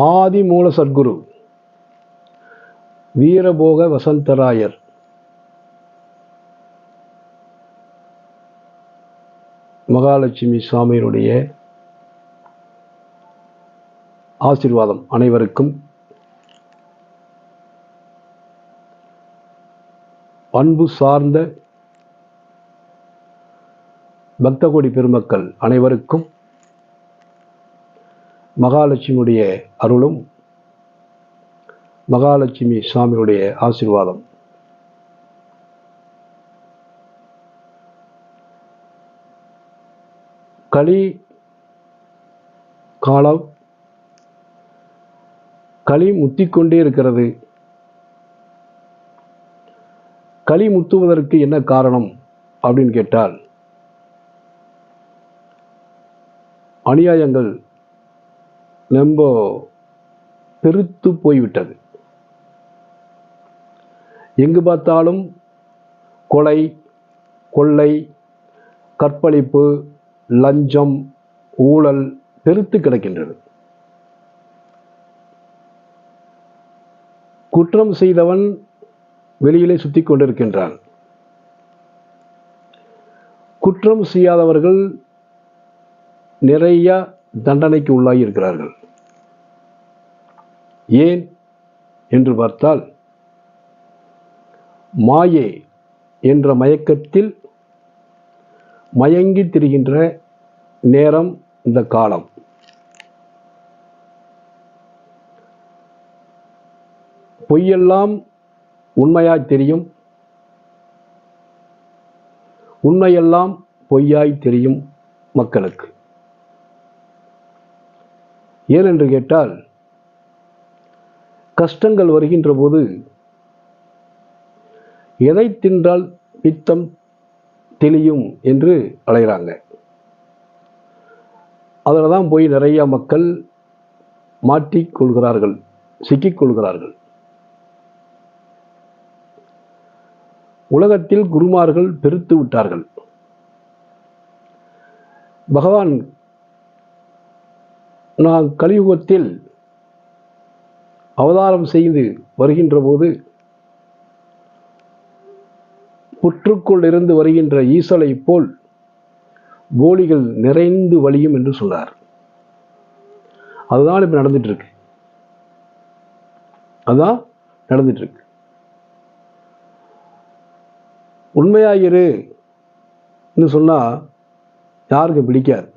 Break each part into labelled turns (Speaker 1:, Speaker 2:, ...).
Speaker 1: ஆதி மூல சத்குரு வீரபோக வசந்தராயர். மகாலட்சுமி சுவாமியினுடைய ஆசீர்வாதம் அனைவருக்கும். அன்பு சார்ந்த பக்தகோடி பெருமக்கள் அனைவருக்கும் மகாலட்சுமியுடைய அருளும் மகாலட்சுமி சுவாமியுடைய ஆசீர்வாதம். களி காலம் களி முத்திக்கொண்டே இருக்கிறது. களி முத்துவதற்கு என்ன காரணம் அப்படின்னு கேட்டால் அநியாயங்கள் ரொம்ப பெருத்து போய்விட்டது. எங்கு பார்த்தாலும் கொலை கொள்ளை கற்பழிப்பு லஞ்சம் ஊழல் பெருத்து கிடக்கின்றது. குற்றம் செய்தவன் வெளியிலே சுத்தி கொண்டிருக்கின்றான். குற்றம் செய்யாதவர்கள் நிறைய தண்டனைக்கு உள்ளாகி இருக்கிறார்கள் ஏன் என்று பார்த்தால் மாயே என்ற மயக்கத்தில் மயங்கி திரிகின்ற நேரம் இந்த காலம். பொய்யெல்லாம் உண்மையாய் தெரியும். உண்மையெல்லாம் பொய்யாய் தெரியும் மக்களுக்கு. ஏனென்று கேட்டால் கஷ்டங்கள் வருகின்ற போது எதை தின்றால் பித்தம் தெளியும் என்று அலைகிறாங்க அதில் தான் போய் நிறைய மக்கள் மாட்டிக்கொள்கிறார்கள் கொள்கிறார்கள் சிக்கிக் கொள்கிறார்கள். உலகத்தில் குருமார்கள் பெருத்து விட்டார்கள். பகவான் நான் கலியுகத்தில் அவதாரம் செய்து வருகின்ற போது புற்றுக்குள் இருந்து வருகின்ற ஈசலை போல் போலிகள் நிறைந்து வழியும் என்று சொன்னார். அதுதான் இப்போ நடந்துட்டு இருக்கு அதுதான் நடந்துட்டு இருக்கு உண்மையாயிரு சொன்னால் யாருக்கு பிடிக்காது.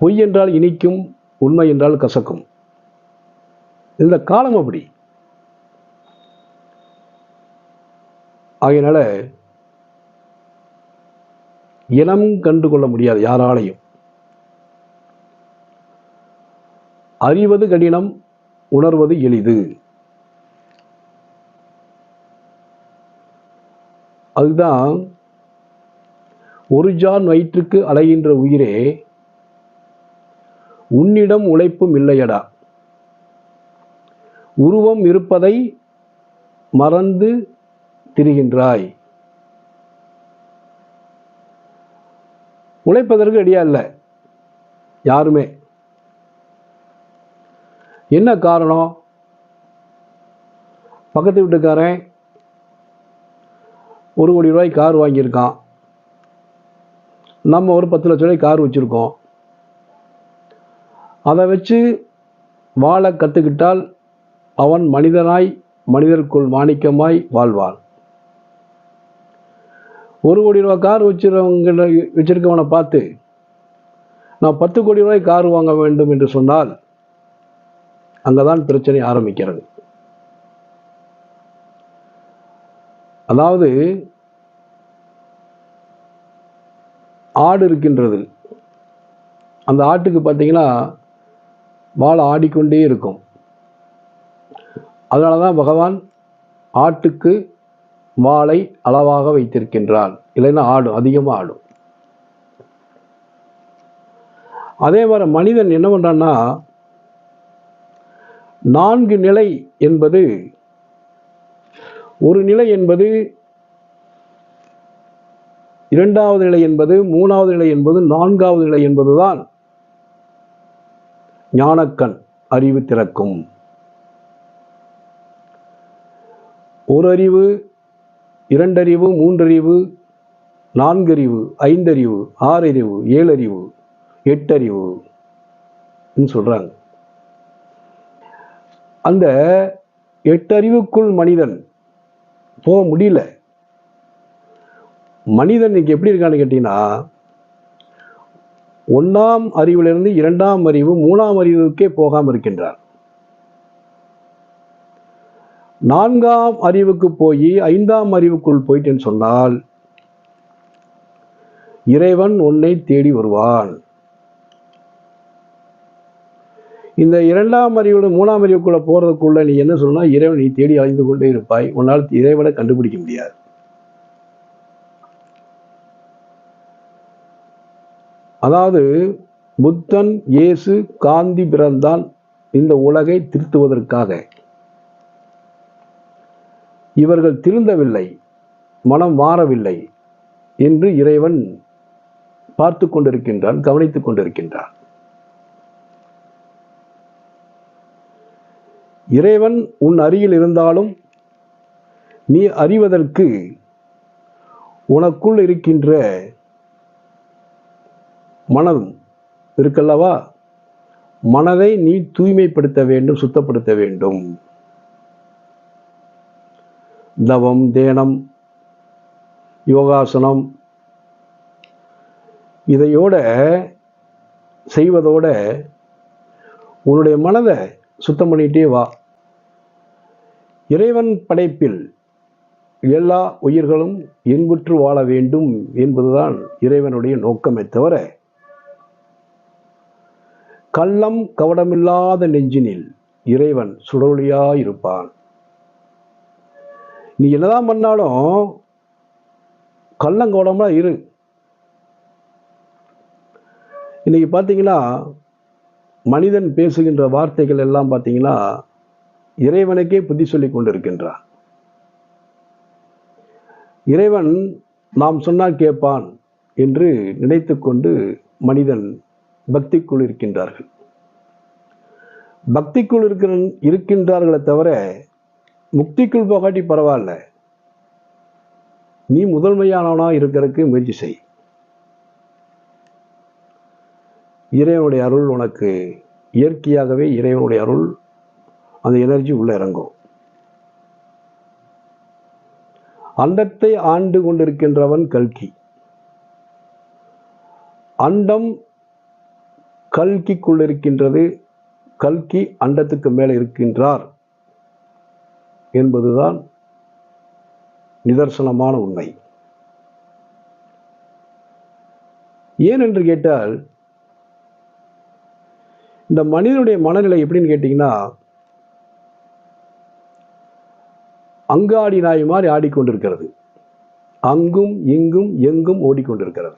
Speaker 1: பொய் என்றால் இனிக்கும் உண்மை என்றால் கசக்கும். இந்த காலம் அப்படி. ஆகையினால இனம் கண்டு கொள்ள முடியாது யாராலையும். அறிவது கடினம் உணர்வது எளிது. அதுதான் ஒரு ஜான் வயிற்றுக்கு அலைகின்ற உயிரே உன்னிடம் உழைப்பும் இல்லையடா. உருவம் இருப்பதை மறந்து திரிகின்றாய். உழைப்பதற்கு ரெடியா இல்லை. யாருமே. என்ன காரணம்? பக்கத்து வீட்டுக்காரன் ஒரு கோடி ரூபாய் கார் வாங்கியிருக்கான். நம்ம ஒரு பத்து லட்ச ரூபாய் கார் வச்சுருக்கோம். அதை வச்சு வாழ கற்றுக்கிட்டால் அவன் மனிதனாய் மனிதருக்குள் மாணிக்கமாய் வாழ்வான் ஒரு கோடி ரூபாய் கார் வச்சிருவங்க வச்சிருக்கவனை பார்த்து நான் பத்து கோடி ரூபாய் கார் வாங்க வேண்டும் என்று சொன்னால் அங்கே தான் பிரச்சனை ஆரம்பிக்கிறது. அதாவது ஆடு இருக்கின்றது. அந்த ஆட்டுக்கு பார்த்தீங்கன்னா வாழை ஆடிக்கொண்டே இருக்கும். அதனால தான் பகவான் ஆட்டுக்கு மாலை அளவாக வைத்திருக்கின்றான் இல்லைன்னா ஆடும் அதிகமாக ஆடும். அதே மாதிரி மனிதன் என்ன பண்ணுறான்னா நான்கு நிலை என்பது ஒரு நிலை என்பது இரண்டாவது நிலை என்பது மூணாவது நிலை என்பது நான்காவது நிலை என்பதுதான் ஞானக்கண் அறிவு திறக்கும். ஒரு அறிவு இரண்டறிவு மூன்றறிவு நான்கறிவு ஐந்தறிவு ஆறறிவு ஏழறிவு எட்டறிவு சொல்கிறாங்க அந்த எட்டறிவுக்குள் மனிதன் போக முடியல. மனிதன் இன்னைக்கு எப்படி இருக்கான்னு கேட்டீங்கன்னா ஒன்றாம் அறிவிலிருந்து இரண்டாம் அறிவு மூணாம் அறிவுக்கே போகாமல் இருக்கின்றார் நான்காம் அறிவுக்கு போய் ஐந்தாம் அறிவுக்குள் போயிட்டேன்னு சொன்னால் இறைவன் உன்னை தேடி வருவான். இந்த இரண்டாம் அறிவோட மூணாம் அறிவுக்குள்ள போறதுக்குள்ள நீ என்ன சொல்லணும்னா இறைவன் நீ தேடி அழிந்து கொண்டே இருப்பாய். உன்னால் இறைவனை கண்டுபிடிக்க முடியாது. அதாவது புத்தன் இயேசு காந்தி பிறந்தான் இந்த உலகை திருத்துவதற்காக. இவர்கள் திருந்தவில்லை மனம் மாறவில்லை என்று இறைவன் பார்த்து கொண்டிருக்கின்றான் கவனித்துக் கொண்டிருக்கின்றான். இறைவன் உன் அருகில் இருந்தாலும் நீ அறிவதற்கு உனக்குள் இருக்கின்ற மனம் இருக்கல்லவா? மனதை நீ தூய்மைப்படுத்த வேண்டும் சுத்தப்படுத்த வேண்டும். தவம் தேனம் யோகாசனம். இதையோட செய்வதோட உன்னுடைய மனதை சுத்தம் பண்ணிட்டே வா. இறைவன் படைப்பில் எல்லா உயிர்களும் இன்புற்று வாழ வேண்டும் என்பதுதான் இறைவனுடைய நோக்கமே தவிர கள்ளம் கவடமில்லாத நெஞ்சினில் இறைவன் சுடொளியாயிருப்பான் நீ என்னதான் பண்ணாலும் கள்ளம் இரு. இன்னைக்கு பார்த்தீங்கன்னா மனிதன் பேசுகின்ற வார்த்தைகள் எல்லாம் பார்த்தீங்கன்னா இறைவனுக்கே புத்தி சொல்லி கொண்டிருக்கின்றான். இறைவன் நாம் சொன்னால் கேட்பான் என்று நினைத்து கொண்டு மனிதன் பக்திக்குள் இருக்கின்றார்கள். பக்திக்குள் இருக்கிற இருக்கின்றார்களே தவிர முக்திக்குள் போகாட்டி பரவாயில்ல. நீ முதன்மையானவனா இருக்கிறதுக்கு முயற்சி செய். இறைவனுடைய அருள் உனக்கு இயற்கையாகவே இறைவனுடைய அருள் அந்த எனர்ஜி உள்ள இறங்கும். அண்டத்தை ஆண்டு கொண்டிருக்கின்றவன் கல்கி. அண்டம் கல்கிக்குள் இருக்கின்றது கல்கி அண்டத்துக்கு மேலே இருக்கின்றார். என்பதுதான் நிதர்சனமான உண்மை. ஏன் என்று கேட்டால் இந்த மனிதனுடைய மனநிலை எப்படின்னு கேட்டீங்கன்னா அங்காடி நாய் மாதிரி ஆடிக்கொண்டிருக்கிறது. அங்கும் இங்கும் எங்கும் ஓடிக்கொண்டிருக்கிறது.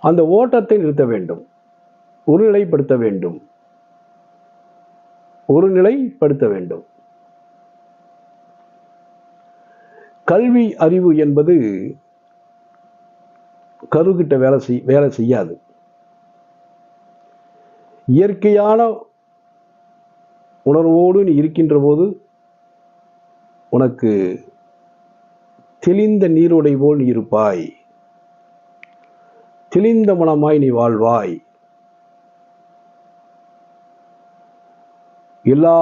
Speaker 1: அந்த ஓட்டத்தை நிறுத்த வேண்டும். ஒருநிலைப்படுத்த வேண்டும். ஒரு நிலைப்படுத்த வேண்டும். கல்வி அறிவு என்பது கருகிட்ட வேலை செய் வேலை செய்யாது. இயற்கையான உணர்வோடு நீ இருக்கின்ற போது உனக்கு தெளிந்த நீரோடை போல் நீ இருப்பாய். தெளிந்த மனமாய் நீ வாழ்வாய். எல்லா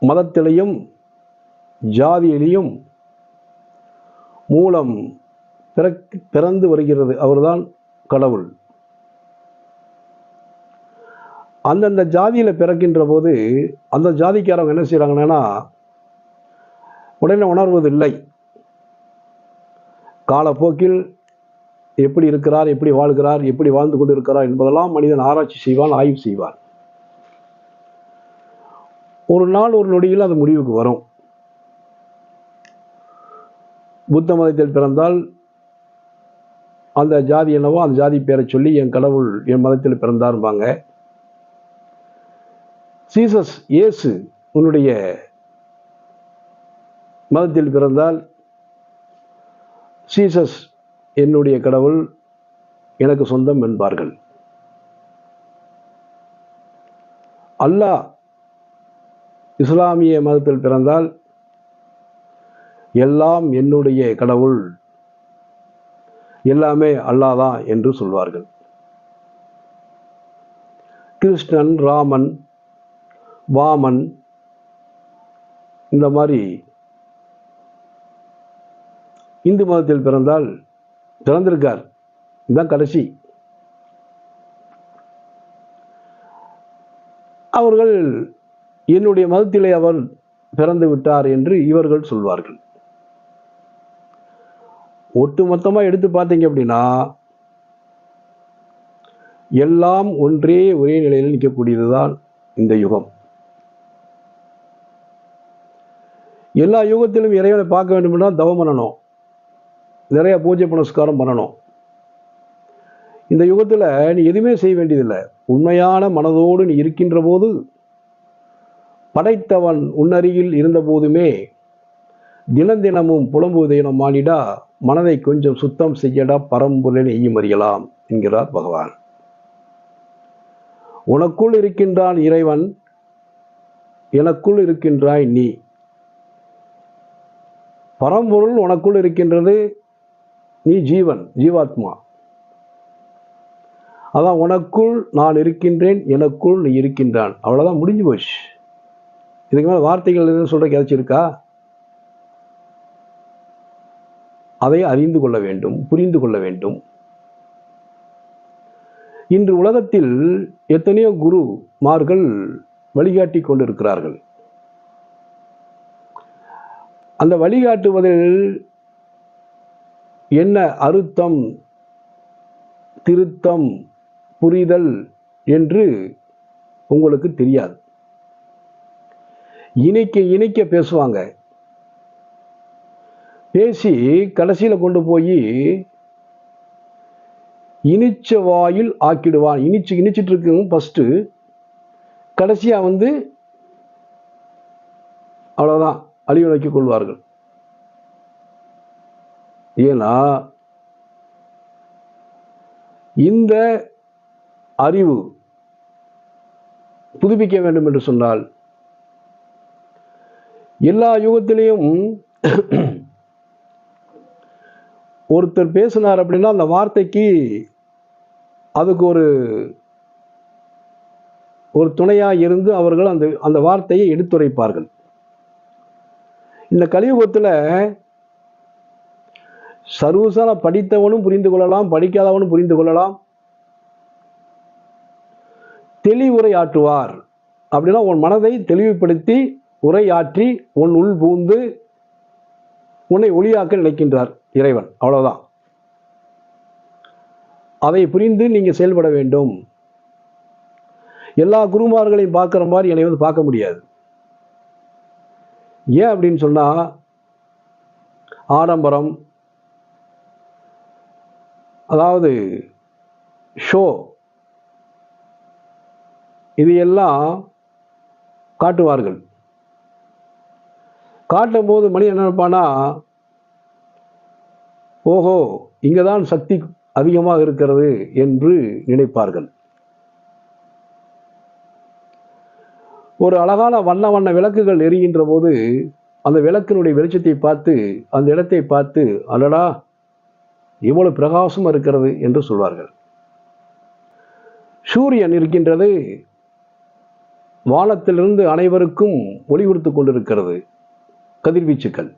Speaker 1: மதத்திலையும் ஜாதியிலையும் மூலம் பிறக் பிறந்து வருகிறது. அவர்தான் கடவுள். அந்தந்த ஜாதியில பிறக்கின்ற போது அந்த ஜாதிக்காரவங்க என்ன செய்கிறாங்கன்னா உடனே உணர்வதில்லை. காலப்போக்கில் எப்படி இருக்கிறார் எப்படி வாழ்கிறார் எப்படி வாழ்ந்து கொண்டு இருக்கிறார் என்பதெல்லாம் மனிதன் ஆராய்ச்சி செய்வான் ஆய்வு செய்வான். ஒரு நாள் ஒரு நொடியில் அது முடிவுக்கு வரும். புத்த மதத்தில் பிறந்தால் அந்த ஜாதி என்னவோ அந்த ஜாதி பேரை சொல்லி என் கடவுள் என் மதத்தில் பிறந்தாருப்பாங்க சீசஸ் இயேசு உன்னுடைய மதத்தில் பிறந்தால் சீசஸ் என்னுடைய கடவுள் எனக்கு சொந்தம் என்பார்கள். அல்லாஹ் இஸ்லாமிய மதத்தில் பிறந்தால் எல்லாம் என்னுடைய கடவுள். எல்லாமே அல்லாஹ் தான் என்று சொல்வார்கள். கிருஷ்ணன் ராமன் வாமன் இந்த மாதிரி இந்து மதத்தில் பிறந்தால் பிறந்திருக்கார். இதுதான் கடைசி. அவர்கள் என்னுடைய மதத்திலே அவர் பிறந்து விட்டார் என்று இவர்கள் சொல்வார்கள். ஒட்டுமொத்தமாக எடுத்து பார்த்தீங்க அப்படின்னா எல்லாம் ஒன்றே ஒரே நிலையில் நிற்கக்கூடியதுதான் இந்த யுகம். எல்லா யுகத்திலும் இறைவனை பார்க்க வேண்டும்னா தவம் பண்ணணும். நிறைய பூஜை புனஸ்காரம் பண்ணணும். இந்த யுகத்தில் நீ எதுவுமே செய்ய வேண்டியதில்லை. உண்மையான மனதோடு நீ இருக்கின்ற போது படைத்தவன் உன்னருகில் இருந்த போதுமே தினந்தினமும் புலம்புவதையினம் மானிடா மனதை கொஞ்சம் சுத்தம் செய்யடா பரம்பொருளை நெய்யும் அறியலாம் என்கிறார் பகவான். உனக்குள் இருக்கின்றான் இறைவன் எனக்குள் இருக்கின்றாய் நீ. பரம்பொருள் உனக்குள் இருக்கின்றது நீ ஜீவன் ஜீவாத்மா. அதான் உனக்குள் நான் இருக்கின்றேன் எனக்குள் நீ இருக்கின்றான். அவ்வளோதான் முடிஞ்சு போச்சு. இதுக்கு மேலே வார்த்தைகள் எதுவும் சொல்ற கிடைச்சிருக்கா அதை அறிந்து கொள்ள வேண்டும் புரிந்து கொள்ள வேண்டும். இன்று உலகத்தில் எத்தனையோ குருமார்கள் வழிகாட்டி கொண்டிருக்கிறார்கள். அந்த வழிகாட்டுவதில் என்ன அறுத்தம் திருத்தம் புரிதல் என்று உங்களுக்கு தெரியாது. இணைக்க இணைக்க பேசுவாங்க. பேசி கடைசியில் கொண்டு போய் இனிச்ச வாயில் ஆக்கிடுவான். இனிச்சு இனிச்சிட்டு இருக்கும் ஃபஸ்ட்டு கடைசியாக வந்து அவ்வளோதான் அழிவு கொள்வார்கள். ஏன்னா இந்த அறிவு புதுப்பிக்க வேண்டும் என்று சொன்னால் எல்லா யுகத்திலையும் ஒருத்தர் பேசினார் அப்படின்னா அந்த வார்த்தைக்கு அதுக்கு ஒரு ஒரு துணையாக இருந்து அவர்கள் அந்த அந்த வார்த்தையை எடுத்துரைப்பார்கள். இந்த கலியுகத்தில் சர்வசால படித்தவனும் புரிந்து கொள்ளலாம் படிக்காதவனும் புரிந்து கொள்ளலாம். தெளிவுரை ஆற்றுவார் அப்படின்னா உன் மனதை தெளிவுபடுத்தி உரையாற்றி உன் உள் பூந்து உன்னை ஒளியாக்க நினைக்கின்றார். இறைவன். அவ்வளவுதான். அதை புரிந்து நீங்க செயல்பட வேண்டும். எல்லா குருமார்களையும் பார்க்குற மாதிரி என்னை வந்து பார்க்க முடியாது. ஏன் அப்படின்னு சொன்னா ஆடம்பரம் அதாவது ஷோ இது எல்லாம் காட்டுவார்கள். காட்டும் போது மணி என்ன நினைப்பானா ஓஹோ இங்கதான் சக்தி அதிகமாக இருக்கிறது என்று நினைப்பார்கள். ஒரு அழகான வண்ண வண்ண விளக்குகள் எரிகின்ற போது அந்த விளக்கினுடைய வெளிச்சத்தை பார்த்து அந்த இடத்தை பார்த்து அடடா இவ்வளவு பிரகாசம் இருக்கிறது என்று சொல்வார்கள். சூரியன் இருக்கின்றது. வானத்திலிருந்து அனைவருக்கும் ஒளி கொடுத்து கொண்டிருக்கிறது. கதிர்வீச்சுக்கள்.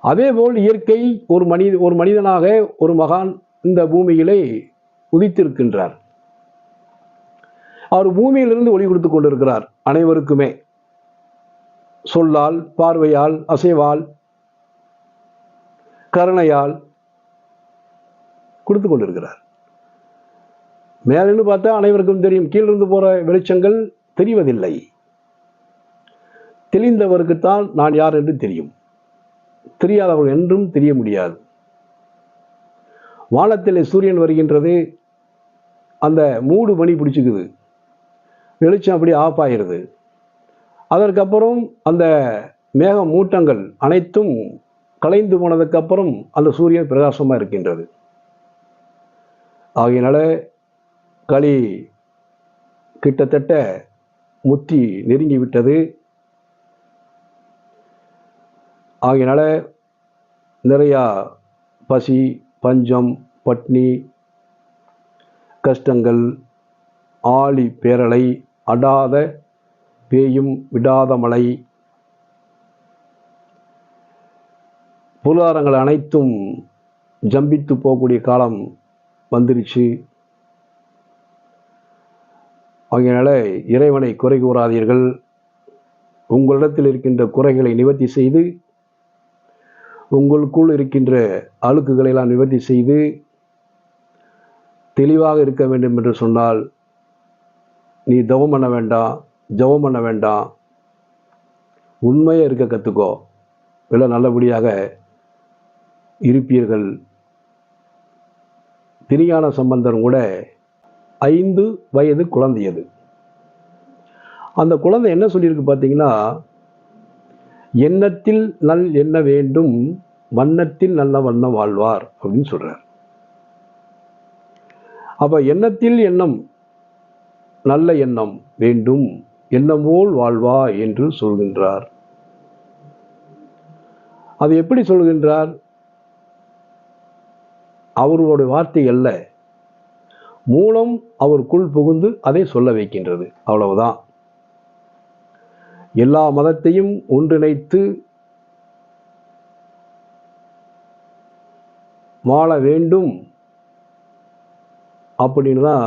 Speaker 1: அதேபோல் இயற்கை ஒரு மனித ஒரு மனிதனாக ஒரு மகான் இந்த பூமியிலே உதித்திருக்கின்றார். அவர் பூமியிலிருந்து ஒளி கொடுத்து கொண்டிருக்கிறார் அனைவருக்குமே. சொல்லால் பார்வையால் அசைவால் கருணையால் கொடுத்து கொண்டிருக்கிறார். மேலிருந்து பார்த்தா அனைவருக்கும் தெரியும் கீழிருந்து போற வெளிச்சங்கள் தெரிவதில்லை. தெளிந்தவருக்குத்தான் நான் யார் என்று தெரியும். தெரியாதவர்கள் என்றும் தெரிய முடியாது. வானத்தில் சூரியன் வருகின்றது. அந்த மூடு மணி பிடிச்சிக்குது. வெளிச்சம் அப்படி ஆஃப் ஆகிருது அதற்கப்புறம் அந்த மேக மூட்டங்கள் அனைத்தும் கலைந்து போனதுக்கப்புறம் அந்த சூரியன் பிரகாசமாக இருக்கின்றது. ஆகையினால களி கிட்டத்தட்ட முத்தி நெருங்கிவிட்டது ஆகையினால நிறையா பசி பஞ்சம் பட்னி கஷ்டங்கள் ஆழி பேரலை அடாத பேயும் விடாத மழை பொருளாதாரங்கள் அனைத்தும் ஜம்பித்து போகக்கூடிய காலம் வந்துருச்சு. ஆகையினால இறைவனை குறை கூறாதீர்கள். உங்களிடத்தில் இருக்கின்ற குறைகளை நிவர்த்தி செய்து உங்களுக்குள் இருக்கின்ற அழுக்குகளை எல்லாம் நிவர்த்தி செய்து தெளிவாக இருக்க வேண்டும் என்று சொன்னால் நீ தவம் பண்ண வேண்டாம் ஜெபம் பண்ண வேண்டாம். உண்மையாக இருக்க கற்றுக்கோ இல்லை நல்லபடியாக இருப்பீர்கள். திரியான சம்பந்தம் கூட ஐந்து வயது குழந்தையது. அந்த குழந்தை என்ன சொல்லியிருக்கு பார்த்தீங்கன்னா எண்ணத்தில் நல் எண்ண வேண்டும் வண்ணத்தில் நல்ல வண்ணம் வாழ்வார் அப்படின்னு சொல்றார். அப்ப எண்ணத்தில் எண்ணம் நல்ல எண்ணம் வேண்டும் எண்ணமோல் வாழ்வா என்று சொல்கின்றார். அது எப்படி சொல்கின்றார்? அவருடைய வார்த்தை அல்ல மூலம் அவருக்குள் புகுந்து அதை சொல்ல வைக்கின்றது. அவ்வளவுதான். எல்லா மதத்தையும் ஒன்றிணைத்து வாழ வேண்டும் அப்படின்னு தான்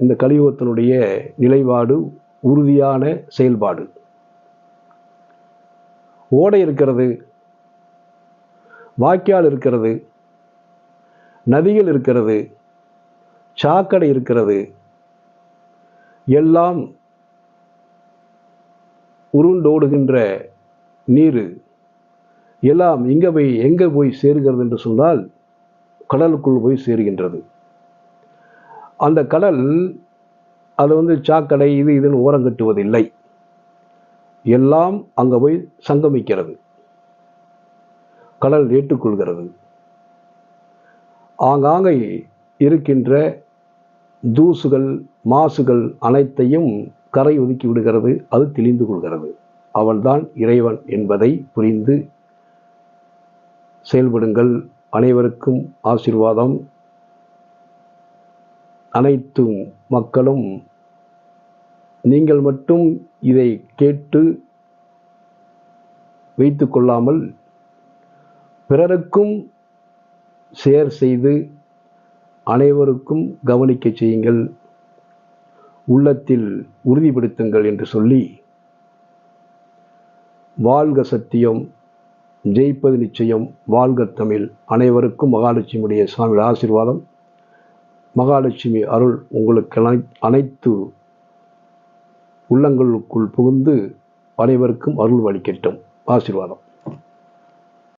Speaker 1: இந்த கலியுகத்தினுடைய நிலைப்பாடு உறுதியான செயல்பாடு. ஓடை இருக்கிறது வாய்க்கால் இருக்கிறது நதிகள் இருக்கிறது சாக்கடை இருக்கிறது எல்லாம் உருண்டோடுகின்ற நீர் எல்லாம் எங்கே போய் எங்கே போய் சேருகிறது என்று சொன்னால் கடலுக்குள் போய் சேருகின்றது. அந்த கடல் அது வந்து சாக்கடை இது இதுன்னு ஓரம் கட்டுவதில்லை. எல்லாம் அங்கே போய் சங்கமிக்கிறது. கடல் ஏற்றுக்கொள்கிறது. ஆங்காங்கே இருக்கின்ற தூசுகள் மாசுகள் அனைத்தையும் கரை ஒதுக்கி விடுகிறது அது தெளிந்து கொள்கிறது. அவன்தான் இறைவன் என்பதை புரிந்து செயல்படுங்கள். அனைவருக்கும் ஆசீர்வாதம். அனைத்து மக்களும் நீங்கள் மட்டும் இதை கேட்டு வைத்து கொள்ளாமல் பிறருக்கும் ஷேர் செய்து அனைவருக்கும் கவனிக்க செய்யுங்கள். உள்ளத்தில் உறுதிப்படுத்துங்கள் என்று சொல்லி வாழ்க சத்தியம் ஜெயிப்பது நிச்சயம் வாழ்க தமிழ். அனைவருக்கும் மகாலட்சுமியுடைய சுவாமி ஆசீர்வாதம். மகாலட்சுமி அருள் உங்களுக்கு அனைத்து உள்ளங்களுக்குள் புகுந்து அனைவருக்கும் அருள் வலிக்கட்டும் ஆசீர்வாதம்.